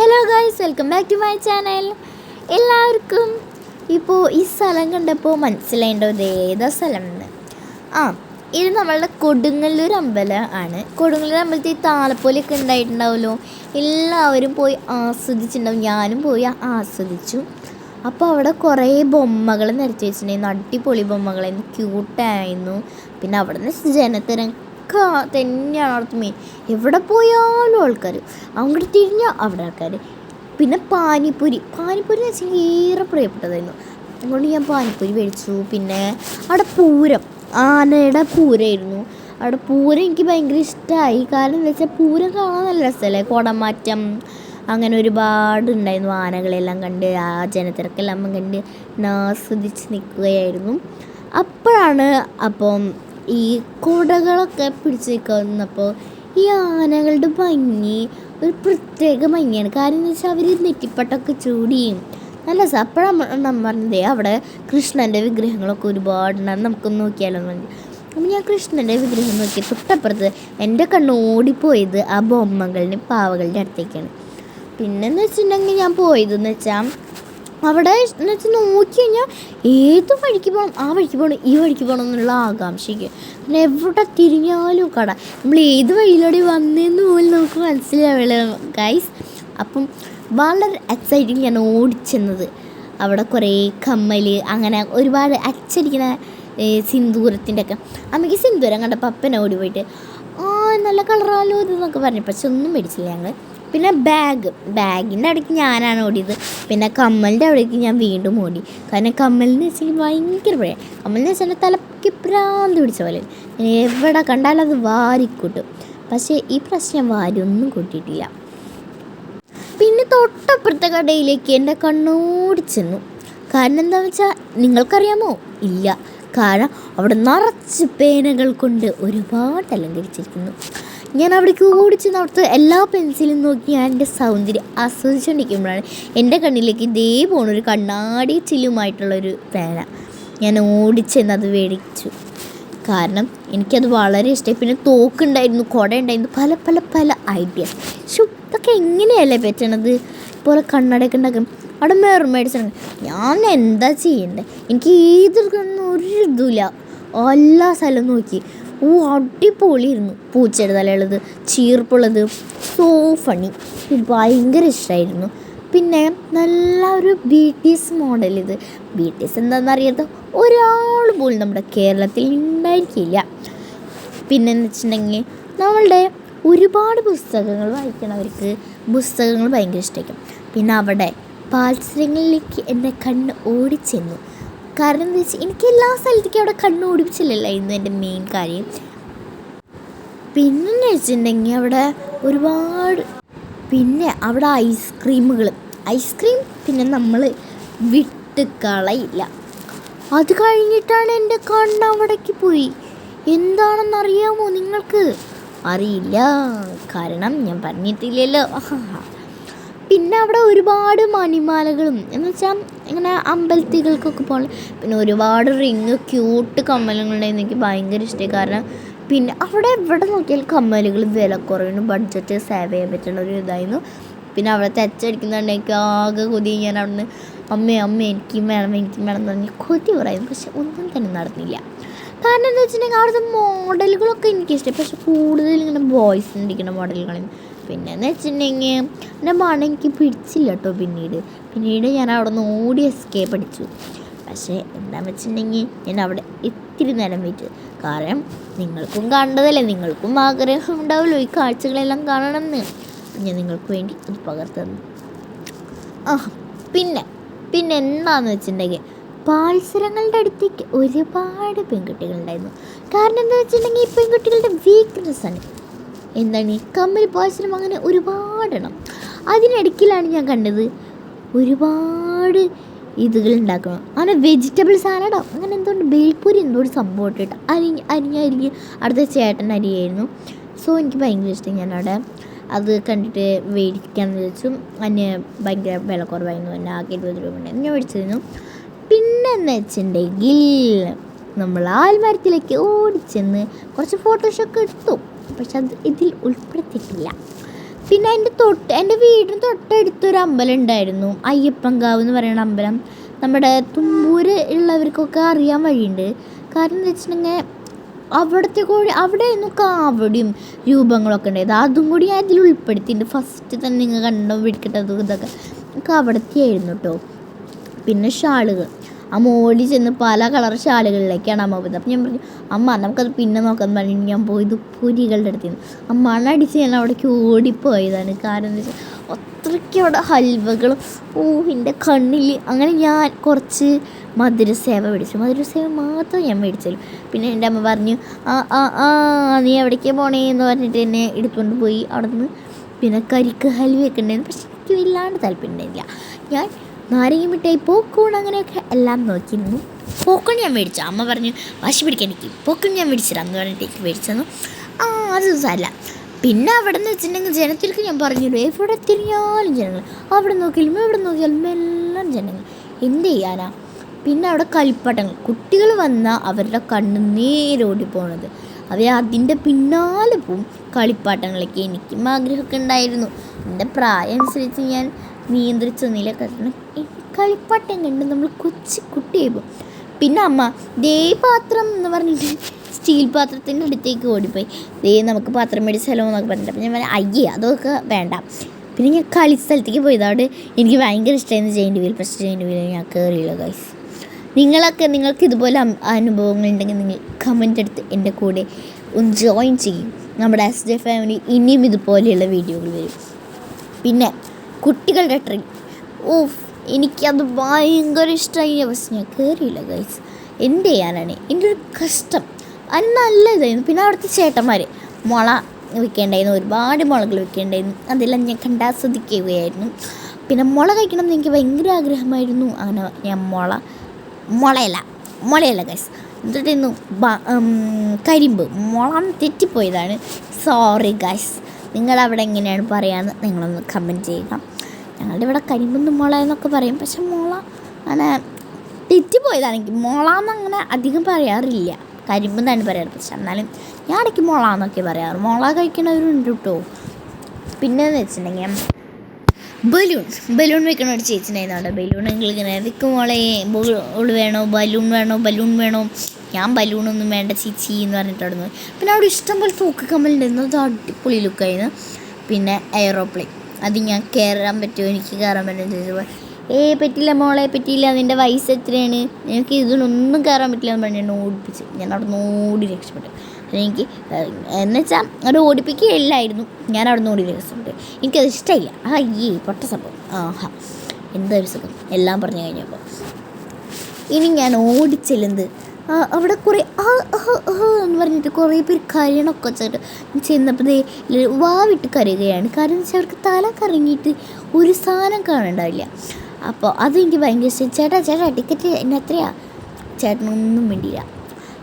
Hello guys welcome back to my channel എല്ലാവർക്കും ഇപ്പോൾ ഈ സ്ഥലം കണ്ടപ്പോൾ മനസ്സിലായിണ്ടോ? ഇത് ഏതാ സ്ഥലം എന്ന്. ആ ഇത് നമ്മളുടെ കൊടുങ്ങല്ലൂർ അമ്പലം ആണ്. കൊടുങ്ങല്ലൂർ അമ്പലത്തിൽ താലപ്പൊലിയൊക്കെ ഉണ്ടായിട്ടുണ്ടാവുമല്ലോ എല്ലാവരും പോയി ആസ്വദിച്ചിട്ടുണ്ടാവും. ഞാനും പോയി ആസ്വദിച്ചു. അപ്പോൾ അവിടെ കുറേ ബൊമ്മകൾ നിരത്തി വെച്ചിട്ടുണ്ടായിരുന്നു. അടിപൊളി ബൊമ്മകളായിരുന്നു. ക്യൂട്ടായിരുന്നു പിന്നെ അവിടെ നിന്ന് ജനത്തിരക്ക തന്നെയാണ് അവിടുത്തെ മെയിൻ എവിടെ പോയാലും ആൾക്കാർ. അങ്ങോട്ട് തിരിഞ്ഞാൽ അവിടെ ആൾക്കാർ. പിന്നെ പാനിപ്പൂരി. പാനിപ്പൂരി എന്ന് വെച്ചാൽ ഏറെ പ്രിയപ്പെട്ടതായിരുന്നു. അതുകൊണ്ട് ഞാൻ പാനിപ്പൂരി മേടിച്ചു. പിന്നെ അവിടെ പൂരം. ആനയുടെ പൂരമായിരുന്നു. അവിടെ പൂരം എനിക്ക് ഭയങ്കര ഇഷ്ടമായി കാരണം എന്താ വെച്ചാൽ പൂരം കാണാൻ നല്ല രസമല്ലേ? കുടമാറ്റം. അങ്ങനെ ഒരുപാട് ഉണ്ടായിരുന്നു ആനകളെല്ലാം കണ്ട്. ആ ജനത്തിരക്കെല്ലാം കണ്ട് ആസ്വദിച്ച് നിൽക്കുകയായിരുന്നു അപ്പോഴാണ് അപ്പം ഈ കുടകളൊക്കെ പിടിച്ച് നിൽക്കുന്നപ്പോൾ ഈ ആനകളുടെ ഭംഗി ഒരു പ്രത്യേക ഭംഗിയാണ്. കാര്യം എന്ന് വെച്ചാൽ അവർ നെറ്റിപ്പട്ടൊക്കെ ചൂടിയും. നല്ല രസം. അപ്പോഴാണ് നമ്മൾ പറഞ്ഞത് അവിടെ കൃഷ്ണന്റെ വിഗ്രഹങ്ങളൊക്കെ ഒരുപാടുണ്ടാകും നമുക്ക് നോക്കിയാലോ അപ്പം ഞാൻ കൃഷ്ണന്റെ വിഗ്രഹം നോക്കി. തൊട്ടപ്പുറത്ത് എന്റെ കണ്ണ് ഓടിപ്പോയത് ആ ബൊമ്മകളുടെ പാവകളുടെ അടുത്തേക്കാണ്. പിന്നെന്ന് വെച്ചിട്ടുണ്ടെങ്കിൽ ഞാൻ പോയതെന്ന് വെച്ചാൽ അവിടെ എന്ന് നോക്കി കഴിഞ്ഞാൽ ഏത് വഴിക്ക് പോകണം ആ വഴിക്ക് പോകണം ഈ വഴിക്ക് പോകണം എന്നുള്ള ആകാംക്ഷയ്ക്ക്. പിന്നെ എവിടെ തിരിഞ്ഞാലും കട. നമ്മൾ ഏത് വഴിയിലൂടെ വന്നതെന്ന് പോലും നമുക്ക് മനസ്സിലാവില്ല ഗൈസ് അപ്പം വളരെ എക്സൈറ്റിങ് ഞാൻ ഓടിച്ചെന്നത്. അവിടെ കുറേ കമ്മൽ അങ്ങനെ ഒരുപാട് അച്ചടിക്കുന്ന സിന്ദൂരത്തിന്റെ ഒക്കെ അമ്മയ്ക്ക് സിന്ദൂരം കണ്ടപ്പോൾ അപ്പനെ ഓടി പോയിട്ട് ആ നല്ല കളറാലോ ഇതെന്നൊക്കെ പറഞ്ഞു. പക്ഷെ ഒന്നും മേടിച്ചില്ല ഞങ്ങൾ പിന്നെ ബാഗ് ബാഗിന്റെ അവിടേക്ക് ഞാനാണ് ഓടിയത്. പിന്നെ കമ്മലിന്റെ അവിടേക്ക് ഞാൻ വീണ്ടും ഓടി. കാരണം കമ്മലിന് വെച്ചാൽ ഭയങ്കര പഴയ കമ്മലിന് വെച്ചാൽ തലക്ക് പ്രാന്ത് പിടിച്ച പോലെ. എവിടെ കണ്ടാലും അത് വാരിക്കൂട്ടും. പക്ഷേ ഈ പ്രശ്നം വാരി ഒന്നും കൂട്ടിയിട്ടില്ല. പിന്നെ തൊട്ടപ്പുറത്തെ കടയിലേക്ക് എന്റെ കണ്ണോടി ചെന്നു. കാരണം എന്താ വെച്ചാൽ നിങ്ങൾക്കറിയാമോ? ഇല്ല. കാരണം അവിടെ നിറച്ച് പേനകൾ കൊണ്ട് ഒരുപാട് അലങ്കരിച്ചിരിക്കുന്നു. ഞാൻ അവിടേക്ക് ചെന്ന് അവിടുത്തെ എല്ലാ പെൻസിലും നോക്കി ഞാൻ എന്റെ സൗന്ദര്യം ആസ്വദിച്ചുകൊണ്ടിരിക്കുമ്പോഴാണ് എന്റെ കണ്ണിലേക്ക് ഇതേ പോണൊരു കണ്ണാടി ചില്ലുമായിട്ടുള്ളൊരു പേന. ഞാൻ ഓടിച്ചെന്ന് അത് മേടിച്ചു. കാരണം എനിക്കത് വളരെ ഇഷ്ടമായി. പിന്നെ തോക്കുണ്ടായിരുന്നു കുട ഉണ്ടായിരുന്നു പല പല പല ഐഡിയാസ്. പക്ഷെ ഇതൊക്കെ എങ്ങനെയല്ലേ പറ്റണത്? ഇതുപോലെ കണ്ണടയൊക്കെ ഉണ്ടാക്കും. അവിടെ മെർമേഡ്സ് ഞാൻ എന്താ ചെയ്യണ്ടേ? എനിക്ക് ഏതൊരു ഒരു ഇതുമില്ല എല്ലാ സ്ഥലവും നോക്കി. ഓ അടിപൊളിയായിരുന്നു പൂച്ചയുടെ തലയുള്ളത് ചീർപ്പുള്ളത് സോ ഫണി ഭയങ്കര ഇഷ്ടമായിരുന്നു പിന്നെ നല്ല ഒരു ബി ടി എസ് മോഡൽ ഇത്. ബി ടി എസ് എന്താണെന്നറിയാത്ത ഒരാൾ പോലും നമ്മുടെ കേരളത്തിൽ ഉണ്ടായിരിക്കില്ല. പിന്നെന്ന് വെച്ചിട്ടുണ്ടെങ്കിൽ നമ്മളുടെ ഒരുപാട് പുസ്തകങ്ങൾ വായിക്കണവർക്ക് പുസ്തകങ്ങൾ ഭയങ്കര ഇഷ്ടമായിരിക്കും പിന്നെ അവിടെ പാത്സരങ്ങളിലേക്ക് എന്റെ കണ്ണ് ഓടിച്ചെന്നു. കാരണം എന്താ വെച്ചാൽ എനിക്ക് എല്ലാ സ്ഥലത്തേക്കും അവിടെ കണ്ണ് ഓടിപ്പിച്ചില്ലല്ലായിരുന്നു എന്റെ മെയിൻ കാര്യം. പിന്നെ വെച്ചിട്ടുണ്ടെങ്കിൽ അവിടെ ഒരുപാട് പിന്നെ അവിടെ ഐസ്ക്രീമുകൾ ഐസ്ക്രീം പിന്നെ നമ്മൾ വിട്ട് കളയില്ല. അത് കഴിഞ്ഞിട്ടാണ് എന്റെ കണ്ണ് അവിടേക്ക് പോയി. എന്താണെന്നറിയാമോ നിങ്ങൾക്ക്? അറിയില്ല. കാരണം ഞാൻ പറഞ്ഞിട്ടില്ലല്ലോ. പിന്നെ അവിടെ ഒരുപാട് മണിമാലകളും. എന്ന് വെച്ചാൽ ഇങ്ങനെ അമ്പലത്തികൾക്കൊക്കെ പോകണം പിന്നെ ഒരുപാട് റിങ് ക്യൂട്ട് കമ്മലുകളുണ്ടായിരുന്നു എനിക്ക് ഭയങ്കര ഇഷ്ടമായി കാരണം പിന്നെ അവിടെ എവിടെ നോക്കിയാൽ കമ്മലുകൾ വില കുറയുന്നു ബഡ്ജറ്റ് സേവ് ചെയ്യാൻ പറ്റുന്ന ഒരു ഇതായിരുന്നു. പിന്നെ അവിടെ തെച്ചടിക്കുന്നുണ്ടെങ്കിൽ ആകെ കൊതി. ഞാൻ അവിടെ നിന്ന് അമ്മ അമ്മ എനിക്കും വേണം എനിക്കും വേണം എന്ന് പറഞ്ഞ് കൊതി പറയുന്നു പക്ഷെ ഒന്നും തന്നെ നടന്നില്ല. കാരണം എന്താ വെച്ചിട്ടുണ്ടെങ്കിൽ അവിടുത്തെ മോഡലുകളൊക്കെ എനിക്കിഷ്ടമായി പക്ഷെ കൂടുതൽ ഇങ്ങനെ ബോയ്സ് ഇരിക്കുന്ന മോഡലുകളാണ് പിന്നെ എന്ന് വെച്ചിട്ടുണ്ടെങ്കിൽ എന്റെ മണം എനിക്ക് പിടിച്ചില്ല കേട്ടോ പിന്നീട്. പിന്നീട് ഞാൻ അവിടെ നിന്ന് ഓടി എസ്കേപ്പ് അടിച്ചു. പക്ഷേ എന്താണെന്ന് വെച്ചിട്ടുണ്ടെങ്കിൽ ഞാൻ അവിടെ ഇത്തിരി നേരം വെയിറ്റ് കാരണം നിങ്ങൾക്കും കണ്ടതല്ലേ നിങ്ങൾക്കും ആഗ്രഹം ഉണ്ടാവുമല്ലോ ഈ കാഴ്ചകളെല്ലാം കാണണം എന്ന് ഞാൻ നിങ്ങൾക്ക് വേണ്ടി അത് പകർത്തുന്നു ആ പിന്നെ പിന്നെ എന്താണെന്ന് വെച്ചിട്ടുണ്ടെങ്കിൽ പാത്സരങ്ങളുടെ അടുത്തേക്ക് ഒരുപാട് പെൺകുട്ടികളുണ്ടായിരുന്നു കാരണം എന്താ വെച്ചിട്ടുണ്ടെങ്കിൽ ഈ പെൺകുട്ടികളുടെ വീക്ക്നെസ് ആണ്. എന്താണ് കമ്മൽ പാത്സരം അങ്ങനെ ഒരുപാടെണ്ണം. അതിനിടയ്ക്കിലാണ് ഞാൻ കണ്ടത് ഒരുപാട് ഇതുകൾ ഉണ്ടാക്കണം അങ്ങനെ വെജിറ്റബിൾ സാലഡോ അങ്ങനെ എന്തുകൊണ്ട് ബേൽപ്പൂരി എന്തോ ഒരു സംഭവം ഇട്ടിട്ട് അരിഞ്ഞ് അരിഞ്ഞ് അരിഞ്ഞ് അടുത്ത ചേട്ടൻ അരിയായിരുന്നു. സോ എനിക്ക് ഭയങ്കര ഇഷ്ടം ഞാനവിടെ അത് കണ്ടിട്ട് മേടിക്കാമെന്ന് വെച്ചു അതിന് ഭയങ്കര വില കുറവായിരുന്നു എന്നെ ആകെ ഇരുപത് രൂപ ഉണ്ടായിരുന്നു ഞാൻ മേടിച്ചിരുന്നു. പിന്നെ എന്ന് വെച്ചിട്ടുണ്ടെങ്കിൽ നമ്മൾ ആൽമരത്തിലേക്ക് ഓടിച്ചെന്ന് കുറച്ച് ഫോട്ടോഷൊക്കെ എടുത്തു. പക്ഷെ അത് ഇതിൽ ഉൾപ്പെടുത്തിയിട്ടില്ല. പിന്നെ എന്റെ തൊട്ട് എന്റെ വീടിന് തൊട്ടടുത്തൊരു അമ്പലം ഉണ്ടായിരുന്നു. അയ്യപ്പങ്കാവ് എന്ന് പറയുന്ന അമ്പലം. നമ്മുടെ തുമ്പൂര് ഉള്ളവർക്കൊക്കെ അറിയാൻ വഴിയുണ്ട്. കാരണം എന്താ വെച്ചിട്ടുണ്ടെങ്കിൽ അവിടുത്തെ കൂടി അവിടെയായിരുന്നു കാവടിയും രൂപങ്ങളൊക്കെ ഉണ്ടായത്. അതും കൂടി ഞാൻ ഇതിൽ ഉൾപ്പെടുത്തിയിട്ടുണ്ട്. ഫസ്റ്റ് തന്നെ നിങ്ങൾ കണ്ടോ വെടിക്കെട്ടതും ഇതൊക്കെ. ഒക്കെ ആയിരുന്നു കേട്ടോ പിന്നെ ഷാളുകൾ. ആ മോളിൽ ചെന്ന് പല കളർ ഷാളുകളിലേക്കാണ് അമ്മ പോയത്. അപ്പം ഞാൻ പറഞ്ഞു അമ്മ നമുക്കത് പിന്നെ നോക്കാൻ പറഞ്ഞു ഞാൻ പോയത് പുരികളുടെ അടുത്ത് നിന്ന്. ആ മണടിച്ച് ഞാൻ അവിടേക്ക് ഓടിപ്പോയതാണ്. കാരണം എന്താ വെച്ചാൽ അത്രയ്ക്ക് അവിടെ ഹൽവകളും ഓ എന്റെ കണ്ണിൽ അങ്ങനെ ഞാൻ കുറച്ച് മധുരസേവ മേടിച്ചു. മധുരസേവ മാത്രം ഞാൻ മേടിച്ചല്ലോ പിന്നെ എന്റെ അമ്മ പറഞ്ഞു ആ ആ ആ നീ എവിടേക്കാണ് പോണേ എന്ന് പറഞ്ഞിട്ട് എന്നെ എടുത്തുകൊണ്ട് പോയി അവിടെ നിന്ന് പിന്നെ കരിക്ക് ഹൽവയൊക്കെ ഉണ്ടായിരുന്നു. പക്ഷെ എനിക്ക് വല്ലാണ്ട് താല്പര്യം ഉണ്ടായില്ല ഞാൻ നാരങ്ങ മിഠായി പോക്കോൺ അങ്ങനെയൊക്കെ എല്ലാം നോക്കിയിരുന്നു പോക്കോൺ ഞാൻ മേടിച്ചു. അമ്മ പറഞ്ഞു വാശി പിടിക്കാൻ എനിക്ക് പോക്കോൺ ഞാൻ മേടിച്ചിരാം എന്ന് പറഞ്ഞിട്ട് എനിക്ക് മേടിച്ചു ആ അത് സാരമില്ല പിന്നെ അവിടെ നിന്ന് വെച്ചിട്ടുണ്ടെങ്കിൽ ജനത്തിലേക്ക് ഞാൻ പറഞ്ഞു എവിടെ തിരിഞ്ഞാലും ജനങ്ങൾ അവിടെ നോക്കിയാലും എവിടെ നോക്കിയാലും എല്ലാം ജനങ്ങൾ. എന്ത് ചെയ്യാനാ? പിന്നെ അവിടെ കളിപ്പാട്ടങ്ങൾ. കുട്ടികൾ വന്നാൽ അവരുടെ കണ്ണ് നേരോടി പോണത്. അവർ അതിന്റെ പിന്നാലെ പോവും കളിപ്പാട്ടങ്ങളൊക്കെ. എനിക്കും ആഗ്രഹമൊക്കെ ഉണ്ടായിരുന്നു. എന്റെ പ്രായം അനുസരിച്ച് ഞാൻ നിയന്ത്രിച്ചു നില കാരണം എനിക്ക് കളിപ്പാട്ടം കണ്ട് നമ്മൾ കൊച്ചു കുട്ടിയായി പിന്നെ അമ്മ ദേ പാത്രം എന്ന് പറഞ്ഞിട്ട് സ്റ്റീൽ പാത്രത്തിന്റെ അടുത്തേക്ക് ഓടിപ്പോയി. ദേ നമുക്ക് പാത്രം മേടിച്ചാലോ എന്നൊക്കെ പറഞ്ഞിട്ട്. അപ്പം ഞാൻ പറഞ്ഞു അയ്യേ അതൊക്കെ വേണ്ട. പിന്നെ ഞാൻ കളി സ്ഥലത്തേക്ക് പോയത് അവിടെ എനിക്ക് ഭയങ്കര ഇഷ്ടമായിരുന്നു ജയിന്റെ വീൽ പക്ഷേ ജയിന്റെ വീൽ ഞാൻ കയറിയില്ല ഗൈസ് നിങ്ങളൊക്കെ നിങ്ങൾക്ക് ഇതുപോലെ അനുഭവങ്ങൾ ഉണ്ടെങ്കിൽ നിങ്ങൾ കമന്റ് എടുത്ത് എന്റെ കൂടെ ഒന്ന് ജോയിൻ ചെയ്യും. നമ്മുടെ എസ് ജെ ഫാമിലി ഇനിയും ഇതുപോലെയുള്ള വീഡിയോകൾ വരും. പിന്നെ കുട്ടികളുടെ ട്രെയിൻ ഓഫ് എനിക്കത് ഭയങ്കര ഇഷ്ടമായി പക്ഷെ ഞാൻ കയറിയില്ല ഗൈസ് എന്ത് ചെയ്യാനാണ്? എന്റെ ഒരു കഷ്ടം. അത് നല്ല ഇതായിരുന്നു. പിന്നെ അവിടുത്തെ ചേട്ടന്മാർ മുള വെക്കേണ്ടായിരുന്നു. ഒരുപാട് മുളകൾ വെക്കേണ്ടായിരുന്നു. അതെല്ലാം ഞാൻ കണ്ടാസ്വദിക്കുകയായിരുന്നു പിന്നെ മുള കഴിക്കണം എന്ന് എനിക്ക് ഭയങ്കര ആഗ്രഹമായിരുന്നു. അങ്ങനെ ഞാൻ മുള മുളയല്ല മുളയല്ല ഗൈസ് എന്നിട്ടായിരുന്നു കരിമ്പ്. മുള തെറ്റിപ്പോയതാണ്. സോറി ഗൈസ് നിങ്ങളവിടെ എങ്ങനെയാണ് പറയാന്ന് നിങ്ങളൊന്ന് കമന്റ് ചെയ്യുക. ഞങ്ങളുടെ ഇവിടെ കരിമ്പുന്ന് മുള എന്നൊക്കെ പറയും. പക്ഷെ മുള അങ്ങനെ തെറ്റിപ്പോയതാണെങ്കിൽ മുള എന്നങ്ങനെ അധികം പറയാറില്ല. കരിമ്പ് എന്നാണ് പറയാറ്. പക്ഷെ എന്നാലും ഞാൻ ഇടയ്ക്ക് മുള എന്നൊക്കെ പറയാറ്. മുള കഴിക്കണവരുണ്ട് കേട്ടോ പിന്നെന്ന് വെച്ചിട്ടുണ്ടെങ്കിൽ ബലൂൺ. ബലൂൺ വെക്കണ ഒരു ചേച്ചിനായിരുന്നു അവിടെ ബലൂൺ ഇങ്ങനെ വെക്കും മോളെ. വേണോ? ബലൂൺ വേണോ? ബലൂൺ വേണോ? ഞാൻ ബലൂണൊന്നും വേണ്ട ചേച്ചി എന്ന് പറഞ്ഞിട്ട് അവിടെ പിന്നെ അവിടെ ഇഷ്ടംപോലെ തൂക്ക് കമ്മലുണ്ടായിരുന്നു അത് അടിപൊളി ലുക്കായിരുന്നു പിന്നെ എയറോപ്ലെയിൻ അത് ഞാൻ കയറാൻ പറ്റുമോ? എനിക്ക് കയറാൻ പറ്റുമോ? ചോദിച്ചപ്പോൾ ഏ പറ്റില്ല മോളെ പറ്റിയില്ല നിന്റെ വയസ്സ് എത്രയാണ്? എനിക്ക് ഇതിനൊന്നും കയറാൻ പറ്റില്ല എന്ന് പറഞ്ഞു എന്നെ ഓടിപ്പിച്ച്. ഞാൻ അവിടെ നിന്ന് ഓടി രക്ഷപ്പെട്ടു. എനിക്ക് എന്നുവെച്ചാൽ അത് ഓടിപ്പിക്കുകയല്ലായിരുന്നു. ഞാൻ അവിടെ നിന്ന് ഓടി രസമുണ്ട് എനിക്കത് ഇഷ്ടമില്ല. ആ ഈ പൊട്ട സംഭവം. ആഹാ. എന്തൊരു സുഖം? എല്ലാം പറഞ്ഞു കഴിഞ്ഞപ്പോൾ. ഇനി ഞാൻ ഓടിച്ചെല്ലുന്നത് അവിടെ കുറേ ആ എന്ന് പറഞ്ഞിട്ട് കുറേ പേര് കരയണമൊക്കെ വെച്ചിട്ട് ചെന്നപ്പോൾ വാവിട്ട് കരയുകയാണ്. കാരണം എന്ന് വെച്ചാൽ അവർക്ക് തല കറങ്ങിയിട്ട് ഒരു സാധനം കാണണ്ടാവില്ല അപ്പോൾ അതെനിക്ക് ഭയങ്കര ഇഷ്ടം. ചേട്ടാ ചേട്ടാ ടിക്കറ്റ് എന്നെ എത്രയാ? ചേട്ടനൊന്നും വേണ്ടിയില്ല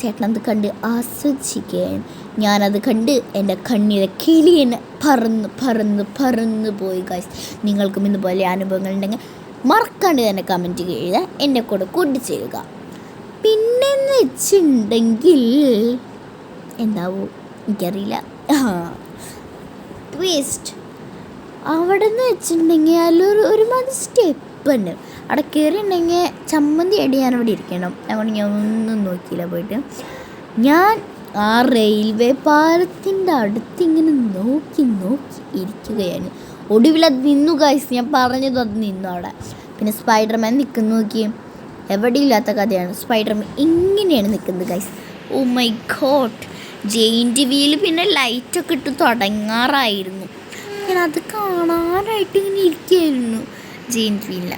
ചേട്ടൻ അത് കണ്ട് ആസ്വദിക്കുകയാണ് ഞാനത് കണ്ട് എന്റെ കണ്ണിലെ കിളി എന്നെ പറന്ന് പറന്ന് പറന്ന് പോയി ഗൈസ് നിങ്ങൾക്കും ഇതുപോലെ അനുഭവങ്ങൾ ഉണ്ടെങ്കിൽ മറക്കാണ്ട് തന്നെ കമന്റ് ചെയ്യുക എന്റെ കൂടെ കൂട്ടി ചെയ്യുക പിന്നെന്ന് വെച്ചിട്ടുണ്ടെങ്കിൽ എന്താവോ? എനിക്കറിയില്ല. ട്വിസ്റ്റ് അവിടെ നിന്ന് വെച്ചിട്ടുണ്ടെങ്കിൽ അതിലൊരു ഒരുമാതിരി സ്റ്റെപ്പ് ഉണ്ട്. അവിടെ കയറിയിട്ടുണ്ടെങ്കിൽ ചമ്മന്തി അടി ഞാൻ അവിടെ ഇരിക്കണം. അതുകൊണ്ട് ഞാൻ ഒന്നും നോക്കിയില്ല പോയിട്ട്. ഞാൻ ആ റെയിൽവേ പാലത്തിന്റെ അടുത്ത് ഇങ്ങനെ നോക്കി നോക്കി ഇരിക്കുകയാണ്. ഒടുവിൽ അത് നിന്നു ഗൈസ് ഞാൻ പറഞ്ഞത് അത് നിന്നു അവിടെ. പിന്നെ സ്പൈഡർമാൻ നിൽക്കുന്നു നോക്കി എവിടെ ഇല്ലാത്ത കഥയാണ്. സ്പൈഡർമാൻ ഇങ്ങനെയാണ് നിൽക്കുന്നത് guys oh my god giant wheel പിന്നെ ലൈറ്റൊക്കെ ഇട്ട് തുടങ്ങാറായിരുന്നു. ഞാൻ അത് കാണാനായിട്ട് ഇങ്ങനെ ഇരിക്കുകയായിരുന്നു. ജെയിന്റ് വീലിൽ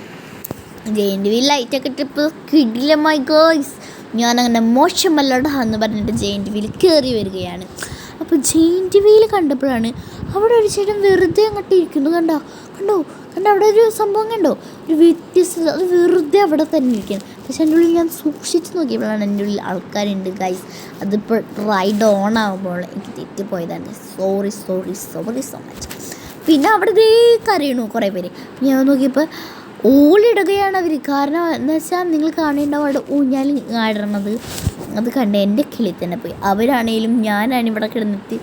ജെയിന്റ് വീൽ ലൈറ്റൊക്കെ മൈ ഗേൾസ് ഞാൻ അങ്ങനെ മോശമല്ലടാ എന്ന് പറഞ്ഞിട്ട് ജയന്റെ വീൽ കയറി വരികയാണ്. അപ്പോൾ ജയന്റെ വീൽ കണ്ടപ്പോഴാണ് അവിടെ ഒരു ചേട്ടൻ വെറുതെ അങ്ങോട്ട് ഇരിക്കുന്നു. കണ്ടോ? കണ്ടോ? കണ്ടോ? അവിടെ ഒരു സംഭവം കണ്ടോ? ഒരു വ്യത്യസ്തത അത് വെറുതെ അവിടെ തന്നെ ഇരിക്കുന്നു. പക്ഷെ എന്റെ ഉള്ളിൽ ഞാൻ സൂക്ഷിച്ച് നോക്കിയപ്പോഴാണ് എന്റെ ഉള്ളിൽ ആൾക്കാരുണ്ട് ഗൈസ് അതിപ്പോൾ റൈഡ് ഓൺ ആകുമ്പോൾ എനിക്ക് തെറ്റിപ്പോയതാണ്. Sorry sorry sorry so much പിന്നെ അവിടെ ദേ കരയണു കുറേ പേര്. ഞാൻ നോക്കിയപ്പോൾ ഓളിടുകയാണ് അവർ കാരണം എന്ന് വെച്ചാൽ നിങ്ങൾ കാണേണ്ട അവിടെ ഊഞ്ഞാൽ ആടണത്. അത് കണ്ട് എന്റെ കിളി തന്നെ പോയി. അവരാണേലും ഞാനാണ് ഇവിടെ കിടന്നിട്ട്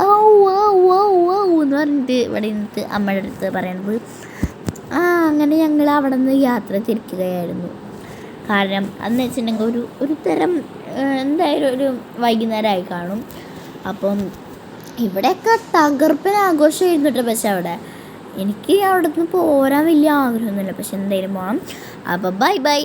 ആ ഔ ഔ ഔ എന്ന് പറഞ്ഞിട്ട് ഇവിടെ നിന്നിട്ട് അമ്മയുടെ അടുത്ത് പറയണത്. ആ അങ്ങനെ ഞങ്ങൾ അവിടെ നിന്ന് യാത്ര തിരിക്കുകയായിരുന്നു. കാരണം അന്ന് വെച്ചിട്ടുണ്ടെങ്കിൽ ഒരു ഒരു തരം എന്തായാലും ഒരു വൈകുന്നേരമായി കാണും. അപ്പം ഇവിടെയൊക്കെ തകർപ്പൻ ആഘോഷമായിരുന്നു കേട്ടോ പക്ഷേ അവിടെ. എനിക്ക് അവിടെ നിന്ന് പോരാൻ വലിയ ആഗ്രഹമൊന്നുമില്ല. പക്ഷെ എന്തായാലും പോകണം അപ്പോൾ ബൈ ബൈ.